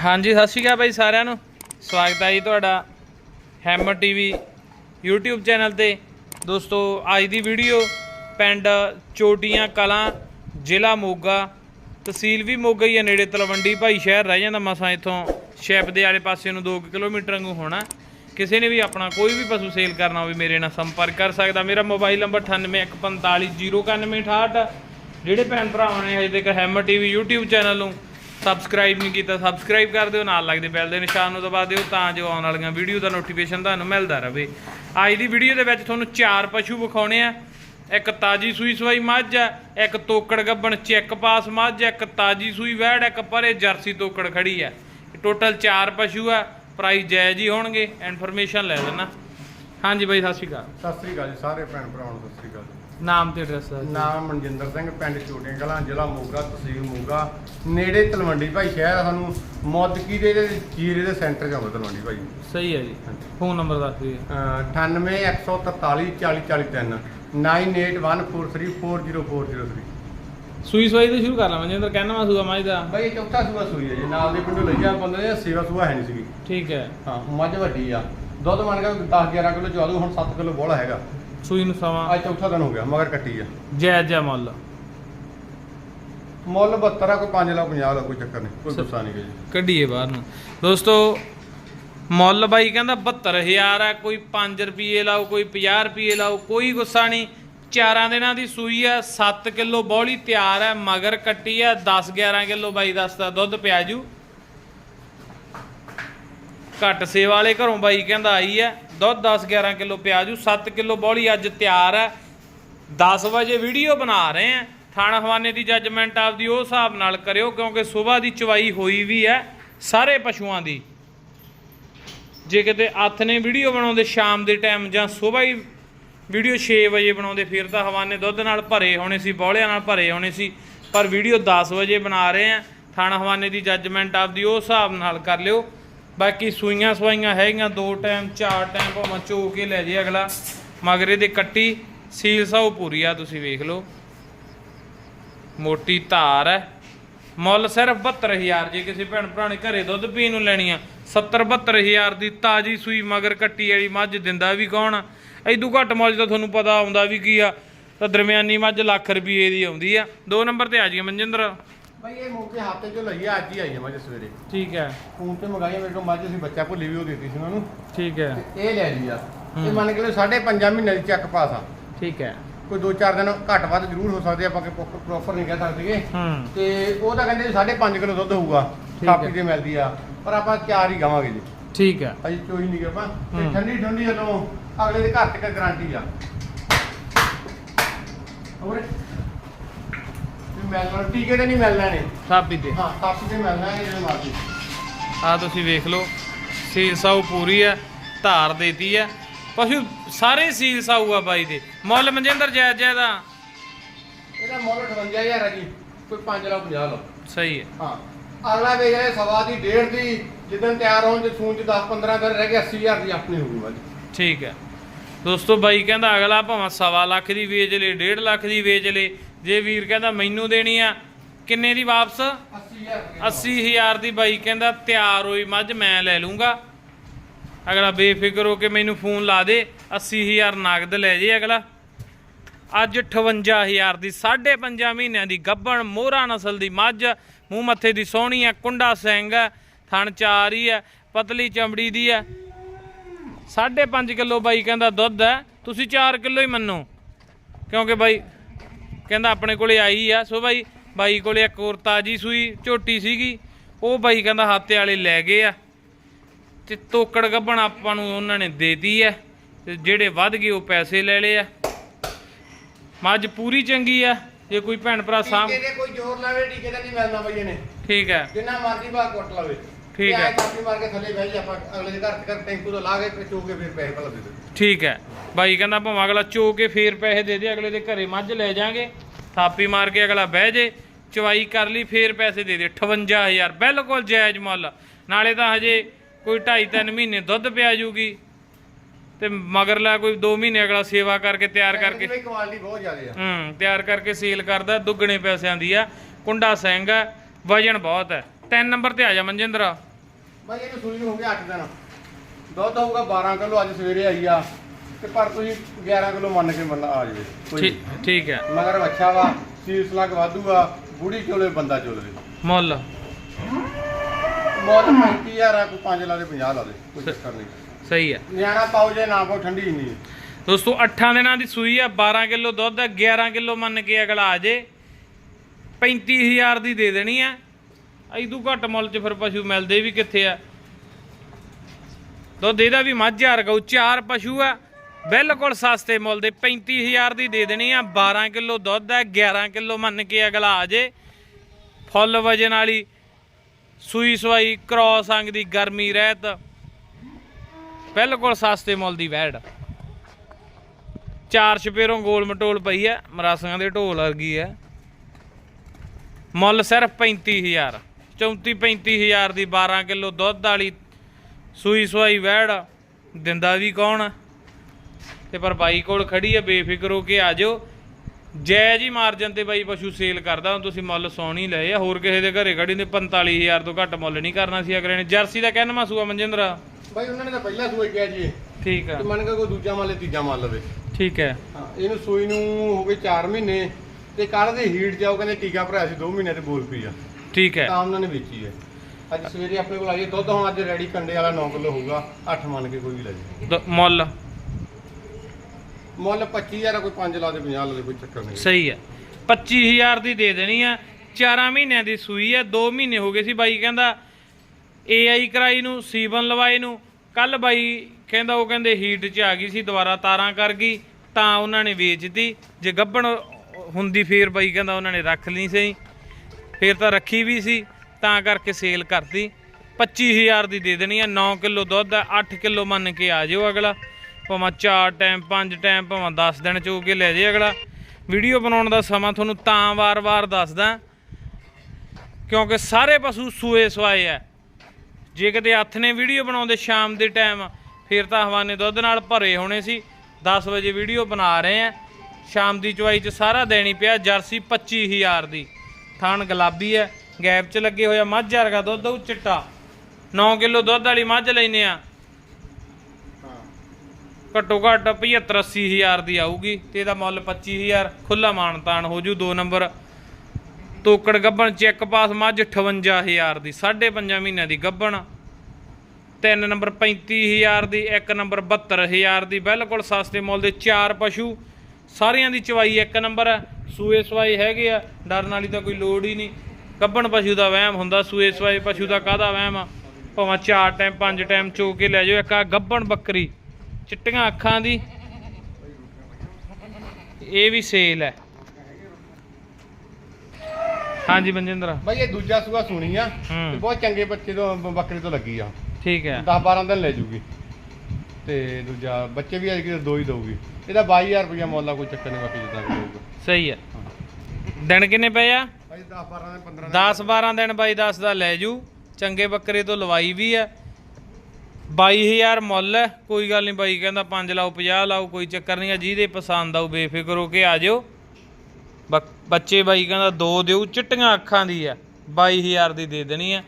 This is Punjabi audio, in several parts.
ਹਾਂਜੀ, ਸਤਿ ਸ਼੍ਰੀ ਅਕਾਲ ਬਾਈ ਸਾਰਿਆਂ ਨੂੰ। ਸਵਾਗਤ ਹੈ ਜੀ ਤੁਹਾਡਾ ਹੈਮਰ ਟੀਵੀ YouTube ਚੈਨਲ ਤੇ। ਦੋਸਤੋ, ਅੱਜ ਦੀ ਵੀਡੀਓ ਪਿੰਡ ਚੋਟੀਆਂ ਕਲਾਂ, ਜ਼ਿਲ੍ਹਾ ਮੋਗਾ, ਤਹਿਸੀਲ ਵੀ ਮੋਗਾ ਹੀ ਹੈ, ਨੇੜੇ ਤਲਵੰਡੀ ਭਾਈ ਸ਼ਹਿਰ ਰਹਿ ਜਾਂਦਾ ਮਸਾਂ ਇੱਥੋਂ। ਸ਼ੈਪ ਦੇ ਵਾਲੇ ਪਾਸੇ ਨੂੰ 2 ਕਿਲੋਮੀਟਰ ਵਾਂਗੂ ਹੋਣਾ। ਕਿਸੇ ਨੇ ਵੀ ਆਪਣਾ ਕੋਈ ਵੀ ਪਸ਼ੂ ਸੇਲ ਕਰਨਾ ਹੋਵੇ, ਮੇਰੇ ਨਾਲ ਸੰਪਰਕ ਕਰ ਸਕਦਾ। ਮੇਰਾ ਮੋਬਾਈਲ ਨੰਬਰ 9815409168 ਜਿਹੜੇ ਭੈਣ ਭਰਾਵਾਂ ਨੇ ਹਜੇ ਤੱਕ ਹੈਮਰ ਟੀਵੀ YouTube ਚੈਨਲ ਨੂੰ ਸਬਸਕ੍ਰਾਈਬ ਨਹੀਂ ਕੀਤਾ ਸਬਸਕ੍ਰਾਈਬ ਕਰ ਦਿਓ, ਨਾਲ ਲੱਗਦੇ ਬੈਲ ਦੇ ਨਿਸ਼ਾਨ ਨੂੰ ਦਬਾ ਦਿਓ ਤਾਂ ਜੋ ਆਉਣ ਵਾਲੀਆਂ ਵੀਡੀਓ ਦਾ ਨੋਟੀਫਿਕੇਸ਼ਨ ਤੁਹਾਨੂੰ ਮਿਲਦਾ ਰਹੇ। ਅੱਜ ਦੀ ਵੀਡੀਓ ਦੇ ਵਿੱਚ ਤੁਹਾਨੂੰ ਚਾਰ ਪਸ਼ੂ ਵਿਖਾਉਣੇ ਆ। ਇੱਕ ਤਾਜੀ ਸੂਈ ਸਵਾਈ ਮੱਝ ਆ, ਇੱਕ ਤੋਕੜ ਗੱਬਣ ਚੈੱਕ ਪਾਸ ਮੱਝ ਇੱਕ ਤਾਜੀ ਸੂਈ ਵੈੜ, ਇੱਕ ਪਰੇ ਜਰਸੀ ਤੋਕੜ ਖੜੀ ਆ। ਟੋਟਲ ਚਾਰ ਪਸ਼ੂ ਆ ਪ੍ਰਾਈਸ ਜਾਇਜ਼ ਹੀ ਹੋਣਗੇ ਇਨਫੋਰਮੇਸ਼ਨ ਲੈ ਲੈਣਾ। ਹਾਂਜੀ ਬਾਈ, ਸਤਿ ਸ਼੍ਰੀ ਅਕਾਲ। ਸਤਿ ਸ੍ਰੀ ਅਕਾਲ ਜੀ, ਸਾਰੇ ਭੈਣ ਭਰਾਵਾਂ ਨੂੰ ਸਤਿ ਸ੍ਰੀ ਅਕਾਲ। ਨਾਮ ਤੇ ਐਡਰੈਸ ਨਾਮ ਮਨਜਿੰਦਰ ਸਿੰਘ ਪਿੰਡ ਛੋਟੀਆਂ ਕਲਾਂ ਜ਼ਿਲ੍ਹਾ ਮੋਗਾ ਤਹਿਸੀਲ ਮੋਗਾ। ਨੇੜੇ ਤਲਵੰਡੀ ਭਾਈ ਸ਼ਹਿਰ ਆ ਸਾਨੂੰ ਮੌਦਕੀ ਦੇ ਜਿਹੜੇ ਜੀਰੇ ਦੇ ਸੈਂਟਰ 'ਚ ਆਉਂਦਾ ਤਲਵੰਡੀ ਭਾਈ। ਸਹੀ ਹੈ ਜੀ। ਫੋਨ ਨੰਬਰ ਦੱਸ ਦਿਓ ਅਹ 98 143 4043 9814340403 ਸੂਈ ਸਵਾਈ ਤੋਂ ਸ਼ੁਰੂ ਕਰ ਲਾਂ ਮਨਜਿੰਦਰ ਕਹਿਣਾ ਵਾ ਸੂਆ ਮੱਝ ਦਾ। ਭਾਈ ਇਹ ਚੌਥਾ ਸੂਆ ਸੂਈ ਹੈ ਜੀ ਨਾਲ ਦੇ ਪਿੰਡੋਂ ਲਈ ਆ ਬੰਦੇ ਨੇ ਸੇਵਾ ਸੂਆ ਹੈ ਨਹੀਂ ਸੀਗੀ। ਠੀਕ ਹੈ। ਹਾਂ ਮੱਝ ਵੱਡੀ ਆ। ਦੁੱਧ ਮੰਨ ਕੇ 10 11 ਕਿਲੋ ਚਵਾ ਦੂ ਹੁਣ 7 ਕਿਲੋ ਬੋਲਾ ਹੈਗਾ। ਸੂਈ ਨੂੰ ਸਮਾਂ। ਅੱਜ ਚੌਥਾ ਦਿਨ ਹੋ ਗਿਆ ਮਗਰ ਕੱਟੀ ਆ। ਜਾਇਜ਼ ਜਿਹਾ ਮੁੱਲ। ਮੁੱਲ 72 ਆ ਕੋਈ 5 ਲੱਖ 50 ਲੱਖ ਕੋਈ ਚੱਕਰ ਨਹੀਂ ਕੋਈ ਗੁੱਸਾ ਨਹੀਂ ਜੀ ਕੱਢੀਏ ਬਾਹਰ ਨੂੰ। ਦੋਸਤੋ ਮੁੱਲ ਬਾਈ ਕਹਿੰਦਾ 72000 ਆ ਕੋਈ 5 ਰੁਪਏ ਲਾਓ ਕੋਈ 50 ਰੁਪਏ ਲਾਓ ਕੋਈ ਗੁੱਸਾ ਨਹੀਂ। ਚਾਰਾਂ ਦਿਨਾਂ ਦੀ ਸੂਈ ਆ 7 ਕਿਲੋ ਬੌਲੀ ਤਿਆਰ ਹੈ ਮਗਰ ਕੱਟੀ ਆ 10 11 ਕਿਲੋ ਬਾਈ ਦੱਸਦਾ ਦੁੱਧ ਪਿਆ ਜੂ ਘੱਟ ਸੇਵਾ ਵਾਲੇ ਘਰੋਂ ਬਾਈ ਕਹਿੰਦਾ ਆਈ ਹੈ, ਦੁੱਧ 10 11 ਕਿਲੋ ਪਿਆਜੂ 7 ਕਿਲੋ ਬੌਲੀ, ਅੱਜ ਤਿਆਰ ਹੈ। 10 ਵਜੇ ਵੀਡੀਓ ਬਣਾ ਰਹੇ ਆ ਥਾਣਾ ਹਵਾਨੇ ਦੀ ਜੱਜਮੈਂਟ ਆਪਦੀ ਉਹ ਹਿਸਾਬ ਨਾਲ ਕਰਿਓ, ਕਿਉਂਕਿ ਸਵੇਰ ਦੀ ਚਵਾਈ ਹੋਈ ਵੀ ਹੈ ਸਾਰੇ ਪਸ਼ੂਆਂ ਦੀ। ਜੇ ਕਿਤੇ ਹੱਥ ਨੇ ਵੀਡੀਓ ਬਣਾਉਂਦੇ ਸ਼ਾਮ ਦੇ ਟਾਈਮ ਜਾਂ ਸਵੇਰ ਹੀ ਵੀਡੀਓ 6 ਵਜੇ ਬਣਾਉਂਦੇ, ਫਿਰ ਤਾਂ ਹਵਾਨੇ ਦੁੱਧ ਨਾਲ ਭਰੇ ਹੋਣੇ ਸੀ, ਬੌਲਿਆਂ ਨਾਲ ਭਰੇ ਹੋਣੇ ਸੀ। ਪਰ ਵੀਡੀਓ 10 ਵਜੇ ਬਣਾ ਰਹੇ ਆ ਥਾਣਾ ਹਵਾਨੇ ਦੀ ਜੱਜਮੈਂਟ ਆਪਦੀ ਉਹ ਹਿਸਾਬ ਨਾਲ ਕਰ ਲਿਓ। ਬਾਕੀ ਸੂਈਆਂ ਸਵਾਈਆਂ ਹੈਗੀਆਂ, ਦੋ ਟਾਈਮ ਚਾਰ ਟਾਈਮ ਭਾਵੇਂ ਚੋ ਕੇ ਲੈ ਜੇ ਅਗਲਾ। ਮਗਰੇ ਦੇ ਕੱਟੀ ਸੀਲ ਸਾਉ ਪੂਰੀ ਆ, ਤੁਸੀਂ ਵੇਖ ਲਓ। ਮੋਟੀ ਧਾਰ ਹੈ ਮੁੱਲ ਸਿਰਫ 72000 ਜੇ ਕਿਸੇ ਭੈਣ ਭਰਾ ਨੇ ਘਰੇ ਦੁੱਧ ਪੀਣ ਨੂੰ ਲੈਣੀ ਆ 70 72000 ਦੀ ਤਾਜੀ ਸੂਈ ਮਗਰ ਕੱਟੀ ਵਾਲੀ ਮੱਝ ਦਿੰਦਾ ਵੀ ਕੌਣ ਆ? ਐਦੂ ਘੱਟ ਮੁੱਲ ਤਾਂ ਤੁਹਾਨੂੰ ਪਤਾ ਆਉਂਦਾ ਵੀ ਕੀ ਆ? ਤਾਂ ਦਰਮਿਆਨੀ ਮੱਝ ਲੱਖ ਰੁਪਏ ਦੀ ਆਉਂਦੀ ਆ। ਦੋ ਨੰਬਰ ਤੇ ਆ ਜੀ ਮਨਜਿੰਦਰ। ਭਾਈ ਇਹ ਮੌਕੇ ਹਫ਼ਤੇ ਚੋਂ ਲਈ ਆ ਅੱਜ ਹੀ ਆਈ ਹੈ ਮੱਝ ਸਵੇਰੇ। ਠੀਕ ਹੈ। ਫੋਨ ਤੇ ਮੰਗਾਈ ਆ ਮੇਰੇ ਕੋਲ ਮੱਝ ਸੀ ਬੱਚਾ ਭੁੱਲੀ ਵੀ ਉਹ ਦਿੱਤੀ ਸੀ ਉਹਨਾਂ ਨੂੰ। ਠੀਕ ਹੈ। ਤੇ ਇਹ ਲੈ ਲਈ ਆ। ਇਹ ਮੰਨ ਕੇ ਲਓ ਸਾਢੇ ਪੰਜਾਂ ਮਹੀਨੇ ਦੀ ਚੱਕ ਪਾਸ ਆ। ਠੀਕ ਹੈ। ਕੋਈ 2-4 ਦਿਨ ਘੱਟ ਵੱਧ ਜ਼ਰੂਰ ਹੋ ਸਕਦੇ ਆ, ਆਪਾਂ ਕਿ ਪ੍ਰੋਪਰ ਨਹੀਂ ਕਹਿ ਸਕਦੇਗੇ ਹੂੰ। ਤੇ ਉਹ ਤਾਂ ਕਹਿੰਦੇ 5.5 ਕਿਲੋ ਦੁੱਧ ਹੋਊਗਾ ਠੀਕ ਹੈ। ਤੇ ਮਿਲਦੀ ਆ। ਪਰ ਆਪਾਂ ਚਾਰ ਹੀ ਗਾਵਾਂਗੇ ਜੀ। ਠੀਕ ਹੈ। ਅਜੇ ਚੋਈ ਨਹੀਂ ਆਪਾਂ ਹੂੰ। ਤੇ ਠੰਡੀ ਠੰਡੀ ਜਦੋਂ ਅਗਲੇ ਦੇ ਘਰ ਤੱਕ ਗਾਰੰਟੀ ਆ। ਹੋਰ? ਮਿਲਣਾ ਟੀਕੇ ਤੇ ਨਹੀਂ ਮਿਲਣਾ ਨੇ ਸਾਬੀ ਤੇ ਹਾਂ ਥਾਪੀ ਤੇ ਮਿਲਣਾ ਹੈ ਜਿਹੜੇ ਮਰਜ਼ੀ। ਆ ਤੁਸੀਂ ਵੇਖ ਲਓ ਸੀਲ ਸਾਊ ਪੂਰੀ ਹੈ ਧਾਰ ਦੇਤੀ ਹੈ। ਪਸ਼ੂ ਸਾਰੇ ਸੀਲ ਸਾਊ ਆ ਬਾਈ ਦੇ। ਮੁੱਲ ਮਨਜਿੰਦਰ ਜਾਇਜ਼ ਜਾਇਜ਼ ਦਾ ਇਹਦਾ ਮੁੱਲ 58000 ਹੈ ਜੀ। ਕੋਈ 5 ਲੱਖ 50 ਲਓ। ਸਹੀ ਹੈ। ਹਾਂ। ਅਗਲਾ ਵੇਚ ਰਿਹਾ ਸਵਾ ਦੀ ਡੇਢ ਦੀ ਜਿੱਦਣ ਤਿਆਰ ਹੋਣ ਚ ਸੂਨ ਚ 10 15 ਦਿਨ ਰਹਿ ਗਏ 80000 ਦੀ ਆਪਣੀ ਹੋਊਗੀ ਮੱਝ ਠੀਕ ਹੈ। ਦੋਸਤੋ ਬਾਈ ਕਹਿੰਦਾ ਅਗਲਾ ਭਾਵੇਂ ਸਵਾ ਲੱਖ ਦੀ ਵੇਚ ਲੇ 1.5 ਲੱਖ ਦੀ ਵੇਚ ਲੇ। ਜੇ ਵੀਰ ਕਹਿੰਦਾ ਮੈਨੂੰ ਦੇਣੀ ਆ, ਕਿੰਨੇ ਦੀ ਵਾਪਸ? 80000 80000 ਦੀ। ਬਾਈ ਕਹਿੰਦਾ ਤਿਆਰ ਹੋਈ, ਮੱਝ ਮੈਂ ਲੈ ਲੂੰਗਾ। ਅਗਲਾ ਬੇਫਿਕਰ ਹੋ ਕੇ ਮੈਨੂੰ ਫੋਨ ਲਾ ਦੇ 80000 ਨਗਦ ਲੈ ਜੇ ਅਗਲਾ। ਅੱਜ 58000 ਦੀ 5.5 ਮਹੀਨਿਆਂ ਦੀ ਗੱਬਣ, ਮੋਹਰਾ ਨਸਲ ਦੀ ਮੱਝ, ਮੂੰਹ ਮੱਥੇ ਦੀ ਸੋਹਣੀ ਹੈ ਕੁੰਡਾ ਸਿੰਘ ਹੈ ਥਣ ਚਾਰ ਹੀ ਹੈ ਪਤਲੀ ਚਮੜੀ ਦੀ ਹੈ 5.5 ਕਿਲੋ ਬਾਈ ਕਹਿੰਦਾ ਦੁੱਧ ਹੈ, ਤੁਸੀਂ 4 ਕਿਲੋ ਹੀ ਮੰਨੋ। ਕਿਉਂਕਿ ਬਾਈ ਕਹਿੰਦਾ ਆਪਣੇ ਕੋਲੇ ਆਈ ਆ। ਸੋ ਬਾਈ ਬਾਈ ਕੋਲੇ ਇੱਕ ਹੋਰ ਤਾਜੀ ਸੂਈ ਝੋਟੀ ਸੀਗੀ। ਉਹ ਬਾਈ ਕਹਿੰਦਾ ਹਾਤੇ ਵਾਲੇ ਲੈ ਗਏ ਆ। ਤੇ ਤੋਕੜ ਗੱਬਣ ਆਪਾਂ ਨੂੰ ਉਹਨਾਂ ਨੇ ਦੇਤੀ ਆ। ਤੇ ਜਿਹੜੇ ਵੱਧ ਗਏ ਉਹ ਪੈਸੇ ਲੈ ਲਏ ਆ। ਮੱਝ ਪੂਰੀ ਚੰਗੀ ਆ। ਜੇ ਕੋਈ ਭੈਣ ਭਰਾ ਟੀਕੇ ਦੇ ਕੋਈ ਜ਼ੋਰ ਲਾਵੇ ਟੀਕੇ ਦਾ ਨਹੀਂ ਮਿਲਣਾ ਬਈ ਇਹਨੇ। ਠੀਕ ਹੈ ਜਿੰਨਾ ਮਰਜ਼ੀ ਬਾਹਰ ਕੁੱਟ ਲਵੇ। ਠੀਕ ਹੈ। ਕਾਪੀ ਮਾਰ ਕੇ ਥੱਲੇ ਬਹਿ ਜਾ ਆਪਾਂ ਅਗਲੇ ਦੇ ਘਰ ਤੱਕ ਟੈਂਪੂ ਤੋਂ ਲਾ ਕੇ ਤੇ ਚੋ ਕੇ ਫਿਰ ਪੈਸੇ ਭਲਾ ਦੇ ਠੀਕ ਹੈ। ਬਾਈ ਕਹਿੰਦਾ ਭਾਵੇਂ ਅਗਲਾ ਚੋ ਕੇ ਫੇਰ ਪੈਸੇ ਦੇ ਦੇ ਅਗਲੇ ਦੇ ਘਰੇ ਮੱਝ ਲੈ ਜਾਾਂਗੇ। ਥਾਪੀ ਮਾਰ ਕੇ ਅਗਲਾ ਬਹਿ ਜੇ ਚਵਾਈ ਕਰ ਲਈ ਫੇਰ ਪੈਸੇ ਦੇ ਦੇ। 58000 ਬਿਲਕੁਲ ਜਾਇਜ਼ ਮੁੱਲ। ਨਾਲੇ ਤਾਂ ਹਜੇ ਕੋਈ 2.5 3 ਮਹੀਨੇ ਦੁੱਧ ਪਿਆ ਜੂਗੀ। ਤੇ ਮਗਰਲਾ ਕੋਈ 2 ਮਹੀਨੇ ਅਗਲਾ ਸੇਵਾ ਕਰਕੇ ਤਿਆਰ ਕਰਕੇ ਬਈ ਕੁਆਲਿਟੀ ਬਹੁਤ ਜ਼ਿਆਦਾ ਆ। ਹੂੰ ਤਿਆਰ ਕਰਕੇ ਸੇਲ ਕਰਦਾ ਦੁੱਗਣੇ ਪੈਸਿਆਂ ਦੀ ਆ। ਕੁੰਡਾ ਸਿੰਘ ਆ ਵਜਨ ਬਹੁਤ ਹੈ। ਤਿੰਨ ਨੰਬਰ ਤੇ ਆ ਜਾ ਮਨਜਿੰਦਰ। ਬਾਈ ਇਹਨੂੰ ਸੂਈ ਨੂੰ ਹੋ ਗਿਆ 8 ਦਿਨ। ਦੁੱਧ ਹੋਊਗਾ 12 ਕਿਲੋ ਅੱਜ ਸਵੇਰੇ ਆਈ ਆ। ਤੇ ਪਰ ਤੁਸੀਂ 11 ਕਿਲੋ ਮੰਨ ਕੇ ਮੰਨ ਆ ਜਾਵੇ। ਕੋਈ ਠੀਕ ਠੀਕ ਹੈ। ਮਗਰ ਅੱਛਾ ਵਾ ਸੀਸ ਲੱਗ ਵਾਧੂਗਾ ਬੁੜੀ ਚੋਲੇ ਬੰਦਾ ਚੋਲੇ ਮੁੱਲ। ਮੁੱਲ 35000 ਆ ਕੋਈ 5 ਲਾ ਦੇ 50 ਲਾ ਦੇ ਕੋਈ ਚੱਕਰ ਨਹੀਂ। ਸਹੀ ਹੈ। ਨਿਆਣਾ ਪਾਉ ਜੇ ਨਾ ਪਾਉ ਠੰਡੀ ਨਹੀਂ ਦੋਸਤੋ 8 ਦਿਨਾਂ ਦੀ ਸੂਈ ਆ 12 ਕਿਲੋ ਦੁੱਧ ਹੈ 11 ਕਿਲੋ ਮੰਨ ਕੇ ਅਗਲਾ ਆ ਜੇ। 35000 ਦੀ ਦੇ ਦੇਣੀ ਆ। ਐਦੂ ਘੱਟ ਮੁੱਲ 'ਚ ਫਿਰ ਪਸ਼ੂ ਮਿਲਦੇ ਵੀ ਕਿੱਥੇ ਆ? ਦੁੱਧ ਇਹਦਾ ਵੀ ਮੱਝ ਆ ਰਗਾਉ ਚਾਰ ਪਸ਼ੂ ਆ। ਬਿਲਕੁਲ ਸਸਤੇ ਮੁੱਲ ਦੇ 35000 ਦੀ ਦੇ ਦੇਣੀ ਆ 12 ਕਿਲੋ ਦੁੱਧ ਹੈ 11 ਕਿਲੋ ਮੰਨ ਕੇ ਅਗਲਾ ਆ ਜੇ। ਫੁੱਲ ਵਜਨ ਵਾਲੀ, ਸੂਈ ਸਵਾਈ, ਕ੍ਰੋਸ ਅੰਗ ਦੀ ਗਰਮੀ, ਰਹਿਤ। ਬਿਲਕੁਲ ਸਸਤੇ ਮੁੱਲ ਦੀ ਵੈੜ। ਚਾਰ ਛਪੇਰੋਂ ਗੋਲ ਮਟੋਲ ਪਈ ਐ ਮਰਾਸਾਂ ਦੇ ਢੋਲ ਵਰਗੀ ਐ ਮੁੱਲ ਸਿਰਫ 35000 34 35000 ਦੀ 12 ਕਿਲੋ ਦੁੱਧ ਵਾਲੀ ਸੂਈ ਸਵਾਈ ਵੈੜ ਦਿੰਦਾ ਵੀ ਕੌਣ? ਆ? ਤੇ ਪਰ ਬਾਈ ਕੋਲ ਖੜੀ ਐ ਬੇਫਿਕਰ ਹੋ ਕੇ ਆ ਜਾਓ। ਜਾਇਜ਼ ਹੀ ਮਾਰਜਨ ਤੇ ਬਾਈ ਪਸ਼ੂ ਸੇਲ ਕਰਦਾ ਹੁਣ ਤੁਸੀਂ ਮੁੱਲ ਸੌਣ ਲਏ ਆ। ਹੋਰ ਕਿਸੇ ਦੇ ਘਰੇ ਖੜੀ ਨੇ 45000 ਤੋਂ ਘੱਟ ਮੁੱਲ ਨਹੀਂ ਕਰਨਾ ਸੀ ਅਗਲੇ ਨੇ। ਜਰਸੀ ਦਾ ਕਹਿਣਾ ਸੂਆ ਮਨਜਿੰਦਰਾ? ਬਾਈ ਉਹਨਾਂ ਨੇ ਤਾਂ ਪਹਿਲਾਂ ਸੂਈ ਕਿਹਾ ਜੀ। ਠੀਕ ਆ। ਤੇ ਮੰਨ ਕੇ ਕੋਈ ਦੂਜਾ ਮੰਨ ਲੈ ਤੀਜਾ ਮੰਨ ਲਵੇ ਠੀਕ ਹੈ। ਹਾਂ ਇਹਨੂੰ ਸੂਈ ਨੂੰ ਹੋ ਗਏ 4 ਮਹੀਨੇ ਤੇ ਕੱਲ ਦੇ ਹੀਟ ਜਾਓ ਕਹਿੰਦੇ ਟੀਕਾ ਭਰਾਇਆ ਸੀ 2 ਮਹੀਨੇ ਤੇ ਬੋਲ ਪਈ ਆ। ਠੀਕ ਹੈ। ਤਾਂ ਉਹਨਾਂ ਨੇ ਵੇਚੀ ਹੈ। ਅੱਜ ਸਵੇਰੇ ਆਪਣੇ ਕੋਲ ਆਈ ਹੈ ਦੁੱਧ ਹੁਣ ਅੱਜ ਰੈਡੀ ਕੰਡੇ ਵਾਲਾ 9 ਕਿਲੋ ਹੋਊਗਾ 8 ਮੰਨ ਕੇ ਕੋਈ ਵੀ ਲੈ ਜੇ ਦ- ਮੁੱਲ? ਮੁੱਲ 25000 ਆ, ਕੋਈ 5 ਲਾ ਦੇ 50 ਲਾ ਦੇ ਕੋਈ ਚੱਕਰ ਨਹੀਂ। ਸਹੀ ਹੈ। 25000 ਦੀ ਦੇ ਦੇਣੀ ਆ 4 ਮਹੀਨਿਆਂ ਦੀ ਸੂਈ ਹੈ 2 ਮਹੀਨੇ ਹੋ ਗਏ ਸੀ ਬਾਈ ਕਹਿੰਦਾ ਏਆਈ ਕਰਾਈ ਨੂੰ ਸੀਵਨ ਲਵਾਏ ਨੂੰ ਕੱਲ ਬਾਈ ਕਹਿੰਦਾ ਉਹ ਕਹਿੰਦੇ ਹੀਟ 'ਚ ਆ ਗਈ ਸੀ ਦੁਬਾਰਾ ਤਾਰਾਂ ਕਰ ਗਈ ਤਾਂ ਉਹਨਾਂ ਨੇ ਵੇਚਤੀ ਜੇ ਗੱਬਣ ਹੁੰਦੀ ਫੇਰ ਬਾਈ ਕਹਿੰਦਾ ਉਹਨਾਂ ਨੇ ਰੱਖ ਲਈ ਸੀ ਫਿਰ ਤਾਂ ਰੱਖੀ ਵੀ ਸੀ, ਤਾਂ ਕਰਕੇ ਸੇਲ ਕਰਤੀ। 25000 ਦੀ ਦੇ ਦੇਣੀ ਆ 9 ਕਿਲੋ ਦੁੱਧ ਆ 8 ਕਿਲੋ ਮੰਨ ਕੇ ਆ ਜਿਓ ਅਗਲਾ। ਭਾਵੇਂ 4 ਟਾਈਮ 5 ਟਾਈਮ ਭਾਵੇਂ 10 ਦਿਨ ਚੋ ਕੇ ਲੈ ਜੇ ਅਗਲਾ। ਵੀਡੀਓ ਬਣਾਉਣ ਦਾ ਸਮਾਂ ਤੁਹਾਨੂੰ ਤਾਂ ਵਾਰ-ਵਾਰ ਦੱਸਦਾ। ਕਿਉਂਕਿ ਸਾਰੇ ਪਸ਼ੂ ਸੂਏ ਸਵਾਏ ਆ। ਜੇ ਕਿਤੇ ਹੱਥ ਨੇ ਵੀਡੀਓ ਬਣਾਉਂਦੇ ਸ਼ਾਮ ਦੇ ਟਾਈਮ ਫਿਰ ਤਾਂ ਹਵਾਨੇ ਦੁੱਧ ਨਾਲ ਭਰੇ ਹੋਣੇ ਸੀ। 10 ਵਜੇ ਵੀਡੀਓ ਬਣਾ ਰਹੇ ਆ। ਸ਼ਾਮ ਦੀ ਚੁਆਈ 'ਚ ਸਾਰਾ ਦੇਣੀ ਪਿਆ, ਜਰਸੀ 25000 ਦੀ। ਥਾਣ ਗੁਲਾਬੀ ਹੈ, ਗੈਪ 'ਚ ਲੱਗੇ ਹੋਇਆ ਮੱਝ ਵਰਗਾ ਦੁੱਧ ਉਹ ਚਿੱਟਾ। 9 ਕਿਲੋ ਦੁੱਧ ਵਾਲੀ ਮੱਝ ਲੈਨੇ ਆ। ਘੱਟੋ ਘੱਟ 75 80000 ਦੀ ਆਊਗੀ ਤੇ ਇਹਦਾ ਮੁੱਲ 25000 ਖੁੱਲਾ ਮਾਨਤਾਨ ਹੋ ਜੂ 2 ਨੰਬਰ। ਤੋਕੜ ਗੱਬਣ ਚੈੱਕ ਪਾਸ ਮੱਝ 58000 ਦੀ 5.5 ਮਹੀਨਿਆਂ ਦੀ ਗੱਬਣ। ਤਿੰਨ ਨੰਬਰ 35000 ਦੀ, ਇੱਕ ਨੰਬਰ 72000 ਦੀ, ਬਿਲਕੁਲ ਸਸਤੇ ਮੁੱਲ ਦੇ ਚਾਰ ਪਸ਼ੂ। ਸਾਰਿਆਂ ਦੀ ਚਵਾਈ ਇੱਕ ਨੰਬਰ ਹੈ। ਸੂਏ ਸਵਾਈ ਹੈਗੇ ਆ ਡਰਨ ਵਾਲੀ ਤਾਂ ਕੋਈ ਲੋੜ ਹੀ ਨਹੀਂ। ਗੱਬਣ ਪਸ਼ੂ ਦਾ ਵਹਿਮ ਹੁੰਦਾ ਸੂਏ ਸਵਾਈ ਪਸ਼ੂ ਦਾ ਕਾਹਦਾ ਵਹਿਮ ਆ? ਭਾਵੇਂ ਚਾਰ ਟਾਈਮ ਪੰਜ ਟਾਈਮ ਚੋ ਕੇ ਲੈ ਜਾਓ ਇੱਕ ਆ ਗੱਬਣ ਬੱਕਰੀ ਚਿੱਟੀਆਂ ਅੱਖਾਂ ਦੀ। ਇਹ ਵੀ ਸੇਲ ਹੈ। ਹਾਂਜੀ ਮਨਜਿੰਦਰ। ਬਾਈ ਇਹ ਦੂਜਾ ਸੂਆ ਸੁਣੀ ਆ ਤੇ ਬਹੁਤ ਚੰਗੇ ਬੱਚੇ ਤੋਂ ਬੱਕਰੇ ਤੋਂ ਲੱਗੀ ਆ। ਠੀਕ ਹੈ। 10 12 ਦਿਨ ਲੈ ਜੂਗੀ। ਤੇ ਦੂਜਾ ਬੱਚੇ ਵੀ ਅੱਜ ਕਿਤੇ ਦੋ ਹੀ ਦਊਗੀ। ਇਹਦਾ 22000 ਰੁਪਇਆ ਮੁੱਲ ਆ ਕੋਈ ਚੱਕਰ ਨਹੀਂ ਬਾਕੀ ਜਿੱਦਾਂ ਵੀ ਹੋਊਗਾ। ਸਹੀ ਹੈ ਦਿਨ ਕਿੰਨੇ ਪਏ ਆ? ਬਾਈ 10 12 ਦਿਨ 15 10 12 ਦਿਨ ਬਾਈ 10 ਦਾ ਲੈ ਜੂ। ਚੰਗੇ ਬੱਕਰੇ ਤੋਂ ਲਵਾਈ ਵੀ ਹੈ 22000 ਮੁੱਲ ਹੈ ਕੋਈ ਗੱਲ ਨਹੀਂ ਬਾਈ ਕਹਿੰਦਾ 5 ਲਾਓ 50 ਲਾਓ ਕੋਈ ਚੱਕਰ ਨਹੀਂ ਆ। ਜਿਹਦੇ ਪਸੰਦ ਆਊ ਬੇਫਿਕਰ ਹੋ ਕੇ ਆ ਜਿਓ। ਬੱਚੇ ਬਾਈ ਕਹਿੰਦਾ ਦੋ ਦਿਓ। ਚਿੱਟੀਆਂ ਅੱਖਾਂ ਦੀ ਆ। 22000 ਦੀ ਦੇ ਦੇਣੀ ਆ।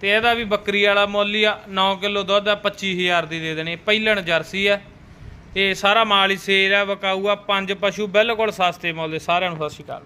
ਤੇ ਇਹਦਾ ਵੀ ਬੱਕਰੀ ਵਾਲਾ ਮੁੱਲ ਹੀ ਆ। 9 ਕਿਲੋ ਦੁੱਧ ਆ 25000 ਦੀ ਦੇ ਦੇਣੀ। ਪਹਿਲਣ ਜਰਸੀ ਆ। ਇਹ ਸਾਰਾ ਮਾਲ ਹੀ ਸੇਲ ਆ ਵਕਾਊ ਆ, ਪੰਜ ਪਸ਼ੂ ਬਿਲਕੁਲ ਸਸਤੇ ਮੁੱਲ ਦੇ, ਸਾਰਿਆਂ ਨੂੰ ਸਤਿ ਸ਼੍ਰੀ ਅਕਾਲ।